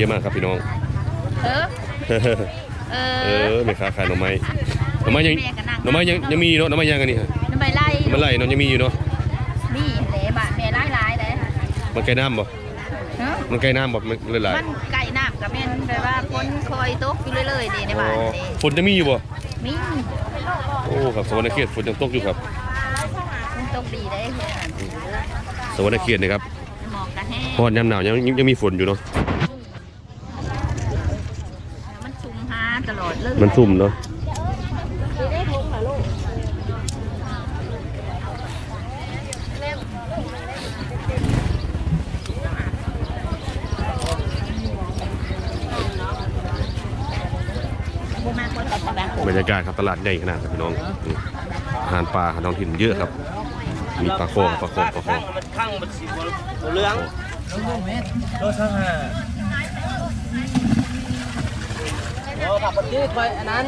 เยอะมากครับพี่น้อง เออ เอเอออแม่ค้าขายหน่อไม้หน่อไม้ยังแม่ก็นั่งหน่อไม้ยังยังมีอยู่เนาะหน่อไม้ยังกันนี่ฮะน้ำใบไล่หน่อไมันไหลเนาะยังมีอยู่เนาะมีเหลบะแม่ไล่ไล่เลยมันไกลน้ำบ่เนาะมันไกลน้ำบ่มันเลยหลายมันไก่น้ำกับแม่นแปลว่าคนคอยตกอยู่เรื่อยๆนี่ในบ้านอ๋อนี่ฝนจะมีอยู่บ่มีโอ้ครับสวรรณเขตฝนยังตกอยู่ครับ มันตกดีได้เพื่อนสวรรณเขตนะครับหมอกกระแห้ง เพราะยามหนาวยังยังยังมีฝนอยู่เนาะ มันชุ่มหาตลอดเลย มันซุ่มเนาะบ่มาคนกับบ้านบรรยากาศครับตลาดใหญ่ขนาดครับพี่น้องนี่อาหารปลาอาหารท้องถิ่นเยอะครับ มีปลาโคงปลาโคงปลาโคงมันข้างมันสีเหลืองโลช่างห้า โอ้ผักปฏิไปอันนั้น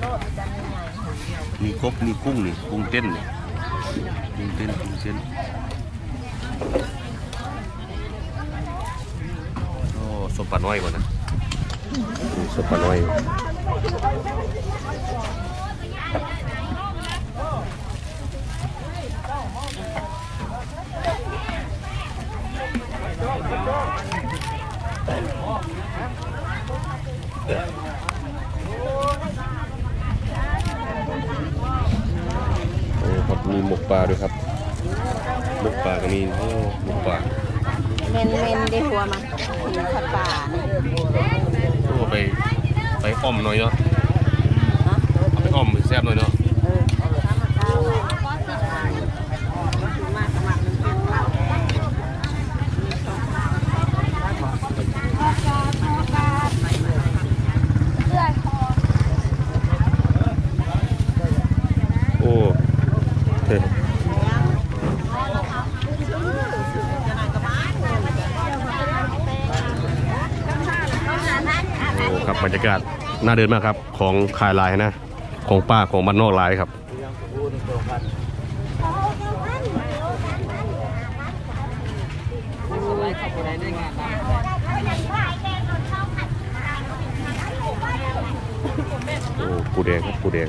โอ้ มีครบมีกุ้งนี่กุ้งเต้นนี่กุ้งเต้นกุ้งเต้นโอ้สมปลาน้อยก่อนนะสมปลาน้อยโอ้ครับ มีหมกปลาด้วยครับ หมกปลาก็มีโอ้หมกปลาเมนเมนได้หัวมาหินขัดป่านี่โอ้ไปไปอ้อมหน่อยเนาะเอาไปอ้อมแซ่บหน่อยเนาะ เออเอามาสมัครมันเป็นข้าว โอ้เฮ้โอ้ ครับบรรยากาศน่าเดินมากครับ ของขายลายนะ ของป้าของบ้านนอกลายครับโอ้ปูแดงครับปูแดง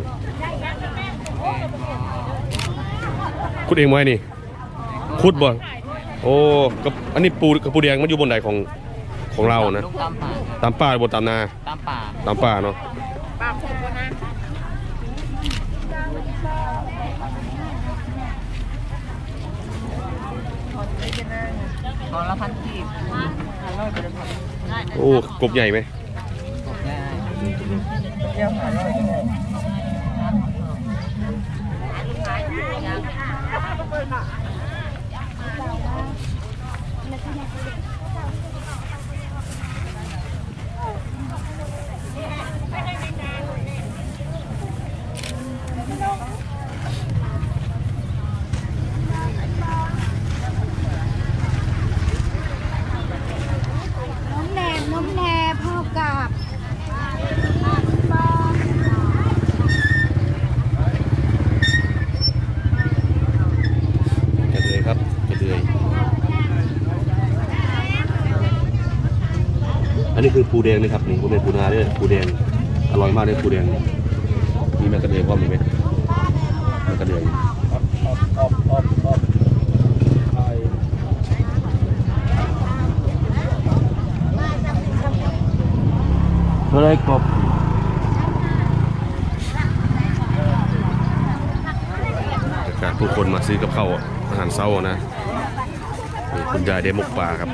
คุดเองไหมนี่คุดบ่โอ้กับอันนี้ปูกับปูแดงมันอยู่บนไหนของของเรานะ ตามป่าตามป่าบนตามนาตามป่าตามป่าเนาะป้าพูดนะตอนละพันกีบโอ้กบใหญ่ไหมเที่ยวหาร้อยน้มแหนมน้มแหนพ่อกับ กระเดือยครับกระเดือยอันนี้ คือปูแดงนะครับนี่ผมเป็นปูนาด้วยปูแดงอร่อยมากเลยปูแดงมีแม่กระเดือยพร้อมไหมแม่กระเดือยออบออบออบไอ้เท่าไรกบอากาศผู้คนมาซื้อกับข้าวอาหารเช้านะคุณยายได้มกปลาครับ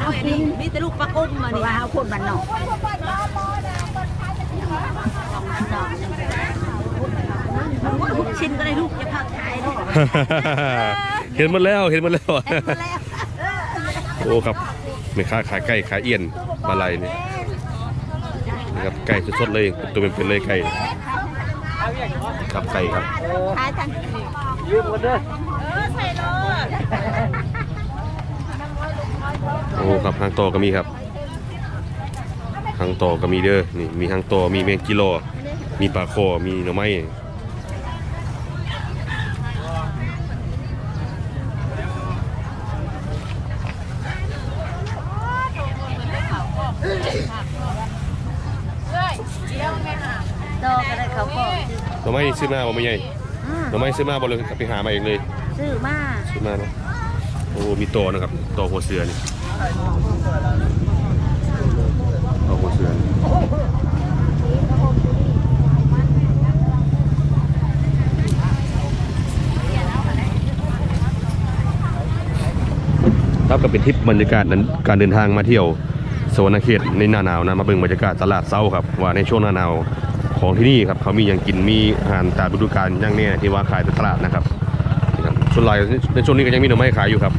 เอาอันนี้มีแต่ลูกปลากุ้งมานี่ว่าเอาคนบ้านนอกทุกชิ้นก็ได้ลูกจะพักขายลูกเห็นหมดแล้วเห็นหมดแล้วแล้วโอ้ครับแม่ค้าขายไก่ขายเอียนปลาไหลนี่นี่ครับไก่สดๆเลยตัวเป็นๆเลยไก่ครับไก่ครับขายทันยืมกันเด้อ โอ้ครับหางโตอก็มีครับหางโตอก็มีเด้อนี่มีหางโตอมีแมงกิโล มีปลาคอมีหน่อไม้ดอกก็ได้เขาก็หน่อไม้นี่ซื้อมาบ่ไม่ใหญ่อืมหน่อไม้ซื้อมาบ่เลยครับไปหามาเองเลย ซื้อมาซื้อมาเนาะโอ้มีโตนะครับโตหัวเสือนี่โตอหัวเสือครับก็เป็นทริปบรรยากาศนั้นการเดินทางมาเที่ยวสวรรณเขตในหน้าหนาวนะมาเบิ่งบรรยากาศตลาดเช้าครับว่าในช่วงหน้าหนาวของที่นี่ครับเขามีอย่างกินมีอาหารตามฤดูกาลอย่างเนี้ที่ว่าขายในตลาดนะครับ ส่วนหลายในช่วงนี้ก็ยังมีหน่อไม้ขายอยู่ครับ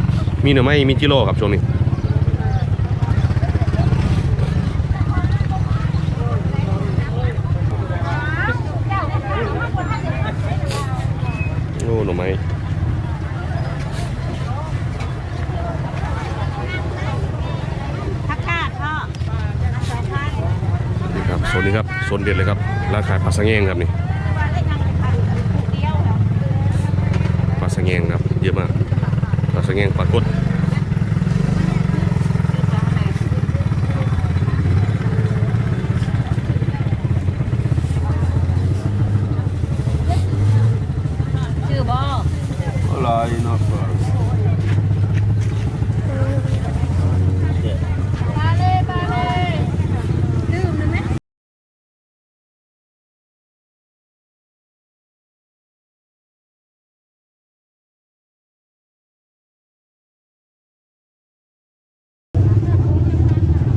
มีหน่อไม้มีจิโร่ครับช่วงนี้โอ้หน่อไม้พักกาดพ่อสองพันนี่ครับโซนนี้ครับโซนเด็ดเลยครับร้านขายปลาสังเงงครับนี่ปลาสังเงงครับเยอะมาก ยังเงปรากด ชื่อบ่ อะไรเนาะ ปลาเล่ปลาเล่ลืมเลยไหม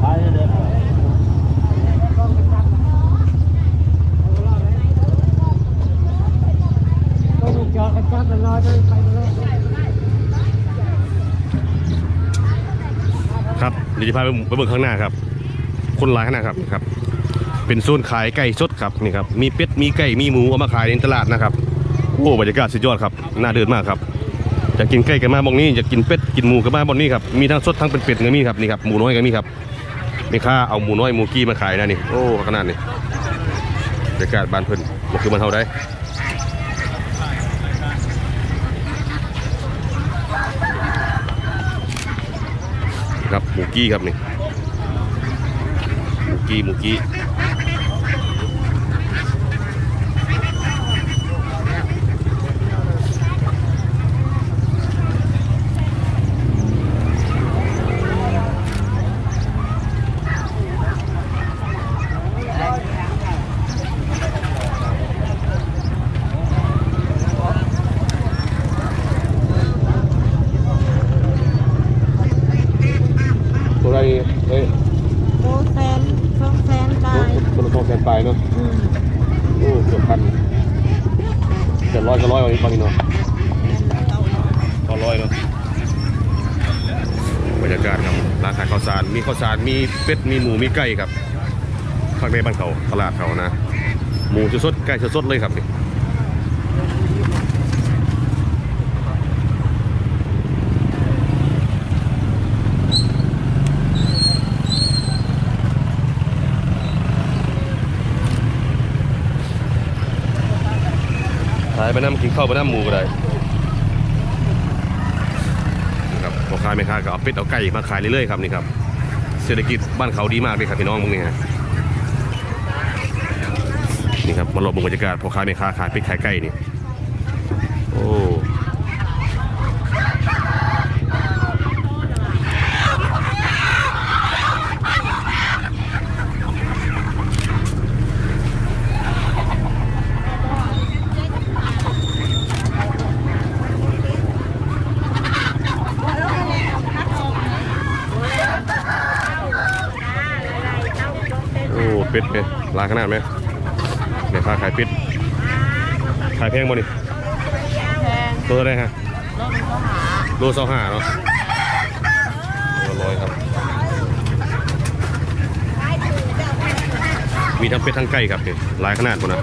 ขายเด้อ ครับ เดี๋ยวจะพาไปไปเบิ่งข้างหน้าครับ คนร้ายข้างหน้าครับครับ เป็นโซนขายไก่สดครับนี่ครับมีเป็ดมีไก่มีหมูเอามาขายในตลาดนะครับโอ้บรรยากาศสุดยอดครับน่าเดินมากครับอยากกินไก่กันมาบองนี้อยากกินเป็ดกินหมูกันมาบองนี้ครับมีทั้งสดทั้งเป็นเป็ดก็มีครับนี่ครับหมูน้อยก็มีครับมีค่าเอาหมูน้อยหมูกี้มาขายนะนี่โอ้ขนาดนี้บรรยากาศบ้านเพิ่นมันคือมันเท่าได้ ครับหมูกี้ครับนี่หมูกี้หมูกี้ เอ้ยโอ้แสนสองแสนตายตัวละสองแสนปลายเนาะอืมโอ้เกือบพันเจ็ดร้อยก็ร้อยบางทีบางทีเนาะก็ร้อยเนาะบรรยากาศครับร้านขายข้าวสารมีข้าวสารมีเป็ดมีหมูมีไก่ครับข้างในบ้านเขาตลาดเขานะหมูสดๆไก่สดๆเลยครับ ขายไปน้ำกินข้าวไปน้ำหมูก็ได้ครับพ่อค้าแม่ค้าก็เอาเป็ดเอาไก่มาขายเรื่อยๆครับนี่ครับ เศรษฐกิจบ้านเขาดีมากเลยครับพี่น้องมึงนี่ฮะนี่ครับมาหลบบรรยากาศพ่อค้าแม่ค้าขายเป็ดขายไก่นี่โอ้โอ้ เป็ดเนี่ยลายขนาดไหมแม่ค้าขายเป็ดขายแพงบ่นี่แพงตัวอะไรฮะรถมันก็หาโลเศร้าห้าเนาะตัวร้อยครับ มีทั้งเป็ดทั้งไก่ครับนี่หลายขนาดหมดนะ